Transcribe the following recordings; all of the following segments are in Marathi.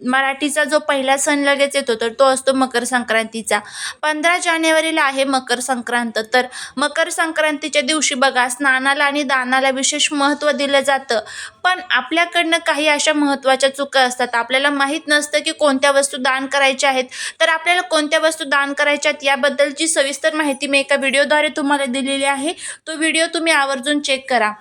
मराठीचा जो पहिला सण लगेच येतो तर तो असतो मकर संक्रांतीचा. पंधरा जानेवारीला आहे मकर संक्रांत तर मकर संक्रांतीच्या दिवशी बघा स्नानाला आणि दानाला विशेष महत्त्व दिलं जातं. पण आपल्याकडनं काही अशा महत्त्वाच्या चुका असतात. आपल्याला माहीत नसतं की कोणत्या वस्तू दान करायच्या आहेत. तर आपल्याला कोणत्या वस्तू दान करायच्या आहेत याबद्दलची सविस्तर माहिती मी एका व्हिडिओद्वारे तुम्हाला दिलेली आहे. तो व्हिडिओ तुम्ही आवर्जून चेक करा.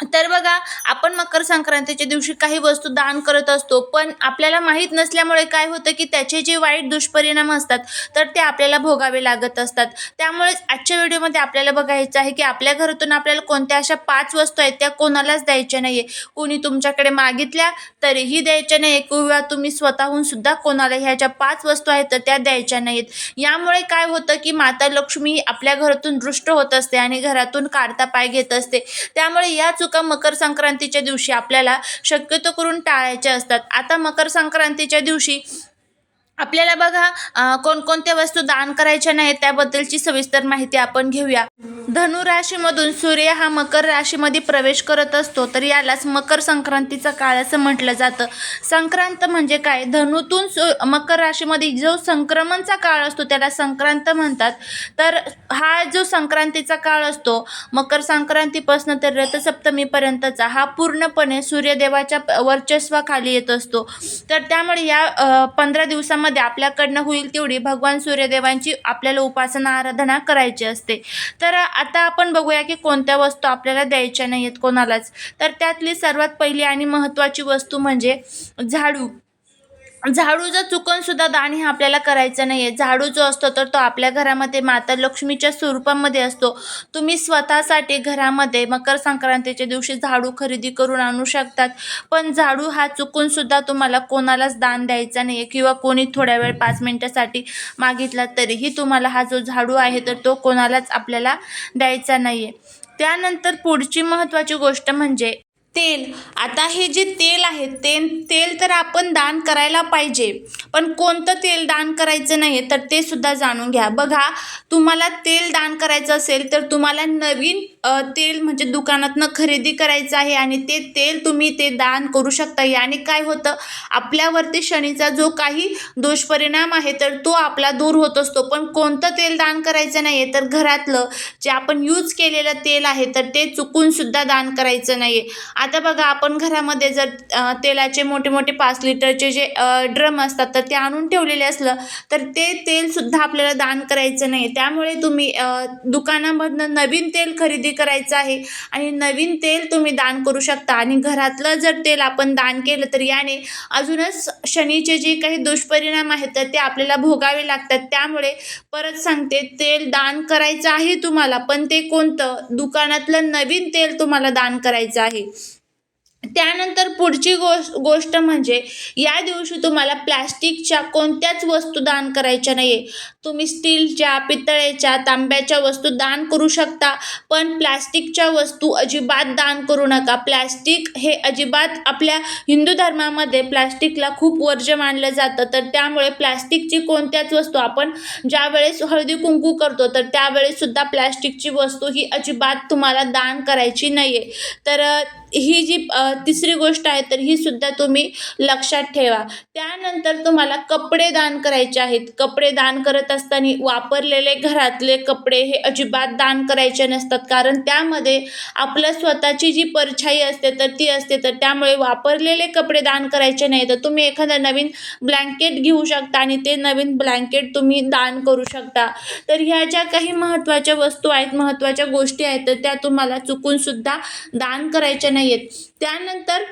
तर बघा आपण मकर संक्रांतीच्या दिवशी काही वस्तू दान करत असतो पण आपल्याला माहीत नसल्यामुळे काय होतं की त्याचे जे वाईट दुष्परिणाम असतात तर ते आपल्याला भोगावे लागत असतात. त्यामुळेच आजच्या व्हिडिओमध्ये आपल्याला बघायचं आहे की आपल्या घरातून आपल्याला कोणत्या अशा पाच वस्तू आहेत त्या कोणालाच द्यायच्या नाही आहे कोणी तुमच्याकडे मागितल्या तरीही द्यायच्या नाही किंवा तुम्ही स्वतःहून सुद्धा कोणाला ह्या ज्या पाच वस्तू आहेत तर त्या द्यायच्या नाहीत यामुळे काय होतं की माता लक्ष्मी आपल्या घरातून दृष्ट होत असते आणि घरातून काढता पाय घेत असते. त्यामुळे या मकर संक्रांतीच्या दिवशी आपल्याला शक्यतो करून टाळायच्या असतात. आता मकर संक्रांतीच्या दिवशी आपल्याला बघा कोणकोणत्या वस्तू दान करायच्या नाहीत त्याबद्दलची सविस्तर माहिती आपण घेऊया. धनु राशीमधून सूर्य हा मकर राशीमध्ये प्रवेश करत असतो तर यालाच मकर संक्रांतीचा काळ असं म्हटलं जातं. संक्रांत म्हणजे काय? धनुतून सु मकर राशीमध्ये जो संक्रमणचा काळ असतो त्याला संक्रांत म्हणतात. तर हा जो संक्रांतीचा काळ असतो मकर संक्रांतीपासून तर रथसप्तमीपर्यंतचा हा पूर्णपणे सूर्यदेवाच्या वर्चस्वाखाली येत असतो. तर त्यामुळे या पंधरा दिवसामध्ये आपल्याकडनं होईल तेवढी भगवान सूर्यदेवांची आपल्याला उपासना आराधना करायची असते. तर आता आपण बघूया की कोणत्या वस्तू आपल्याला द्यायच्या नाही आहेत कोणालाच. तर त्यातली सर्वात पहिली आणि महत्त्वाची वस्तू म्हणजे झाडू. झाडू जर चुकून सुद्धा दान हे आपल्याला करायचं नाही आहे झाडू जो असतो तर तो आपल्या घरामध्ये माता लक्ष्मीच्या स्वरूपामध्ये असतो. तुम्ही स्वतःसाठी घरामध्ये मकर संक्रांतीच्या दिवशी झाडू खरेदी करून आणू शकतात. पण झाडू हा चुकून सुद्धा तुम्हाला कोणालाच दान द्यायचा नाही आहे किंवा कोणी थोड्या वेळ पाच मिनटासाठी मागितला तरीही तुम्हाला हा जो झाडू आहे तर तो कोणालाच आपल्याला द्यायचा नाही आहे त्यानंतर पुढची महत्त्वाची गोष्ट म्हणजे तेल. आता हे जे तेल आहे ते तेल तर आपण दान करायला पाहिजे. पण कोणतं तेल दान करायचं नाही आहे तर ते सुद्धा जाणून घ्या. बघा तुम्हाला तेल दान करायचं असेल तर तुम्हाला नवीन तेल म्हणजे दुकानातनं खरेदी करायचं आहे आणि ते तेल तुम्ही ते दान करू शकता. याने काय होतं आपल्यावरती शनीचा जो काही दुष्परिणाम आहे तर तो आपला दूर होत असतो. पण कोणतं तेल दान करायचं नाही आहे तर घरातलं जे आपण यूज केलेलं तेल आहे तर ते चुकून सुद्धा दान करायचं नाही आहे आता बघा आपण घरामध्ये जर तेलाचे मोठे मोठे पाच लिटरचे जे ड्रम असतात तर ते आणून ठेवलेले असलं तर ते तेलसुद्धा आपल्याला दान करायचं नाही. त्यामुळे तुम्ही दुकानामधनं नवीन तेल खरेदी करायचं आहे आणि नवीन तेल तुम्ही दान करू शकता. आणि घरातलं जर तेल आपण दान केलं तर याने अजूनच शनीचे जे काही दुष्परिणाम आहेत तर ते आपल्याला भोगावे लागतात. त्यामुळे परत सांगते तेल दान करायचं आहे तुम्हाला पण ते कोणतं? दुकानातलं नवीन तेल तुम्हाला दान करायचं आहे. त्यानंतर पुढची गोष्ट गोष्ट म्हणजे या दिवशी तुम्हाला प्लॅस्टिकच्या कोणत्याच वस्तू दान करायच्या नाही आहे तुम्ही स्टीलच्या पितळेच्या तांब्याच्या वस्तू दान करू शकता पण प्लॅस्टिकच्या वस्तू अजिबात दान करू नका. प्लॅस्टिक हे अजिबात आपल्या हिंदू धर्मामध्ये प्लॅस्टिकला खूप वर्ज्य मानलं जातं. तर त्यामुळे प्लॅस्टिकची कोणत्याच वस्तू आपण ज्यावेळेस हळदी कुंकू करतो तर त्यावेळेससुद्धा प्लॅस्टिकची वस्तू ही अजिबात तुम्हाला दान करायची नाही आहे तर ही जी तिसरी गोष्ट आहे तर ही सुद्धा तुम्ही लक्षात ठेवा. त्यानंतर तुम्हाला कपडे दान करायचे आहेत. कपडे दान करत असताना वापरलेले घरातले कपडे हे अजिबात दान करायचे नसतात. कारण त्यामध्ये आपलं स्वतःची जी परछाई असते तर ती असते. तर त्यामुळे वापरलेले कपडे दान करायचे नाही. तर तुम्ही एखादं नवीन ब्लँकेट घेऊ शकता आणि ते नवीन ब्लँकेट तुम्ही दान करू शकता. तर ह्या ज्या काही महत्त्वाच्या वस्तू आहेत महत्त्वाच्या गोष्टी आहेत तर त्या तुम्हाला चुकूनसुद्धा दान करायच्या नाही आहेत त्यानंतर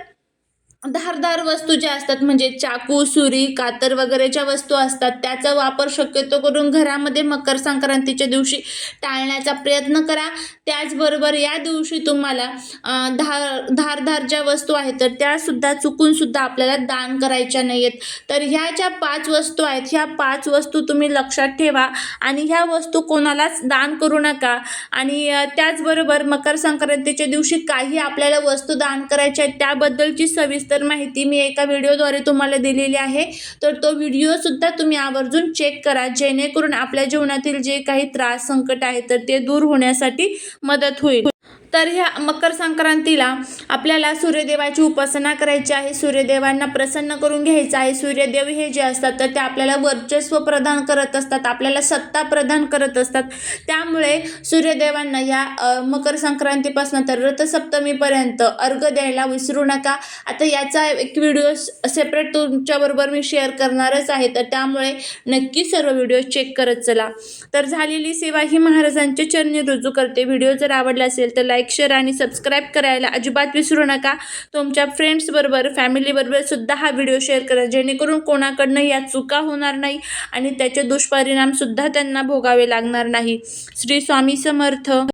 धारदार वस्तू ज्या असतात म्हणजे चाकू सुरी कातर वगैरेच्या वस्तू असतात त्याचा वापर शक्यतो करून घरामध्ये मकर संक्रांतीच्या दिवशी टाळण्याचा प्रयत्न करा. त्याचबरोबर या दिवशी तुम्हाला धार धारधार ज्या वस्तू आहेत तर त्यासुद्धा चुकूनसुद्धा आपल्याला दान करायच्या नाही आहेत तर ह्या ज्या पाच वस्तू आहेत ह्या पाच वस्तू तुम्ही लक्षात ठेवा आणि ह्या वस्तू कोणालाच दान करू नका. आणि त्याचबरोबर मकर संक्रांतीच्या दिवशी काही आपल्याला वस्तू दान करायच्या आहेत त्याबद्दलची सविस्तर माहिती मी एका व्हिडिओद्वारे तुम्हाला दिलेली आहे. तर तो व्हिडिओसुद्धा तुम्ही आवर्जून चेक करा. जेणेकरून आपल्या जीवनातील जे काही त्रास संकट आहे तर ते दूर होण्यासाठी मदत होईल. तर ह्या मकर संक्रांतीला आपल्याला सूर्यदेवाची उपासना करायची आहे. सूर्यदेवांना प्रसन्न करून घ्यायचं आहे. सूर्यदेव हे जे असतात तर ते आपल्याला वर्चस्व प्रदान करत असतात. आपल्याला सत्ता प्रदान करत असतात. त्यामुळे सूर्यदेवांना या मकर संक्रांतीपासून तर रथसप्तमीपर्यंत अर्घ द्यायला विसरू नका. आता याचा एक व्हिडिओ सेपरेट तुमच्याबरोबर मी शेअर करणारच आहे. तर त्यामुळे नक्की सर्व व्हिडिओ चेक करत चला. तर झालेली सेवा ही महाराजांच्या चरणी रुजू करते. व्हिडिओ जर आवडला असेल तर लाईक शेअर आणि सबस्क्राईब करायला अजिबात विसरू नका. तुमच्या फ्रेंड्सबरोबर फॅमिलीबरोबर सुद्धा हा व्हिडिओ शेअर करा. जेणेकरून कोणाकडनं या चुका होणार नाही आणि त्याचे दुष्परिणामसुद्धा त्यांना भोगावे लागणार नाही. श्री स्वामी समर्थ.